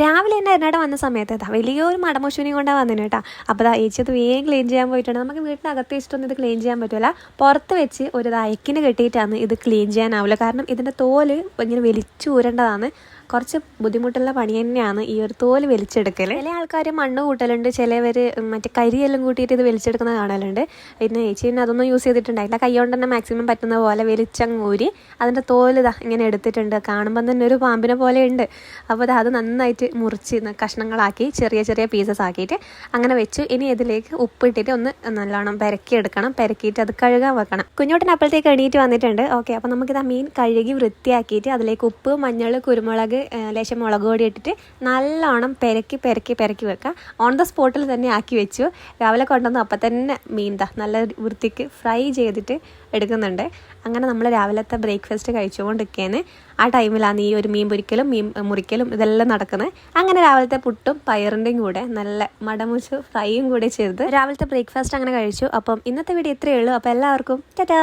രാവിലെ തന്നെ എന്നോട് വന്ന സമയത്ത് ഇതാ വലിയൊരു മടമൂശുവിനെ കൊണ്ടാണ് വന്നിന് കേട്ടോ. അപ്പോൾ അതാ ചേച്ചി അത് വേഗം ക്ലീൻ ചെയ്യാൻ പോയിട്ടുണ്ട്. നമുക്ക് വീട്ടിനകത്ത് വെച്ചിട്ടൊന്നും ഇത് ക്ലീൻ ചെയ്യാൻ പറ്റില്ല പുറത്ത് വെച്ച് ഒരു അയക്കിന് കെട്ടിയിട്ടാണ് ഇത് ക്ലീൻ ചെയ്യാനാവില്ല കാരണം ഇതിന്റെ തോൽ ഇങ്ങനെ വലിച്ചൂരേണ്ടതാണ് കുറച്ച് ബുദ്ധിമുട്ടുള്ള പണി തന്നെയാണ് ഈ ഒരു തോൽ വലിച്ചെടുക്കൽ ചില ആൾക്കാർ മണ്ണ് കൂട്ടലുണ്ട് ചിലവർ മറ്റേ കരിയെല്ലാം കൂട്ടിയിട്ട് ഇത് വലിച്ചെടുക്കുന്ന കാണലുണ്ട്. പിന്നെ ചേച്ചി പിന്നെ അതൊന്നും യൂസ് ചെയ്തിട്ടുണ്ടായില്ല. കൈ കൊണ്ട് തന്നെ മാക്സിമം പറ്റുന്ന പോലെ വലിച്ചങ്ങ് ഊരി അതിന്റെ തോൽ ഇതാ ഇങ്ങനെ എടുത്തിട്ടുണ്ട്. കാണുമ്പോൾ തന്നെ ഒരു പാമ്പിനെ പോലെ ഉണ്ട്. അപ്പോൾ അത് നന്നായിട്ട് മുറിച്ച് കഷ്ണങ്ങളാക്കി ചെറിയ ചെറിയ പീസസ് ആക്കിയിട്ട് അങ്ങനെ വെച്ചു. ഇനി ഇതിലേക്ക് ഉപ്പിട്ടിട്ട് ഒന്ന് നല്ലോണം പെരക്കി എടുക്കണം പെരക്കിയിട്ട് അത് കഴുകാൻ വെക്കണം. കുഞ്ഞോട്ടൻ അപ്പോഴത്തേക്ക് എണീറ്റ് വന്നിട്ടുണ്ട്. ഓക്കെ അപ്പോൾ നമുക്കിത് ആ മീൻ കഴുകി വൃത്തിയാക്കിയിട്ട് അതിലേക്ക് ഉപ്പ് മഞ്ഞൾ കുരുമുളക് ലേശം മുളക് പൊടി ഇട്ടിട്ട് നല്ലോണം പെരക്കി പെരക്കി പെരക്കി വെക്കുക. ഓൺ ദ സ്പോട്ടിൽ തന്നെ ആക്കി വെച്ചു. രാവിലെ കൊണ്ടുവന്ന് അപ്പം തന്നെ മീൻ ദാ നല്ല വൃത്തിക്ക് ഫ്രൈ ചെയ്തിട്ട് എടുക്കുന്നുണ്ട്. അങ്ങനെ നമ്മൾ രാവിലത്തെ ബ്രേക്ക്ഫാസ്റ്റ് കഴിച്ചുകൊണ്ടിരിക്കുകയാണ് ആ ടൈമിലാണ് ഈ ഒരു മീൻ പൊരിക്കലും മീൻ മുറിക്കലും ഇതെല്ലാം നടക്കുന്നത്. അങ്ങനെ രാവിലത്തെ പുട്ടും പയറിന്റെയും കൂടെ നല്ല മടമുച്ച് ഫ്രൈയും കൂടെ ചെയ്ത് രാവിലത്തെ ബ്രേക്ക്ഫാസ്റ്റ് അങ്ങനെ കഴിച്ചു. അപ്പം ഇന്നത്തെ വീഡിയോ ഇത്രയേ ഉള്ളൂ. അപ്പോൾ എല്ലാവർക്കും ടാറ്റാ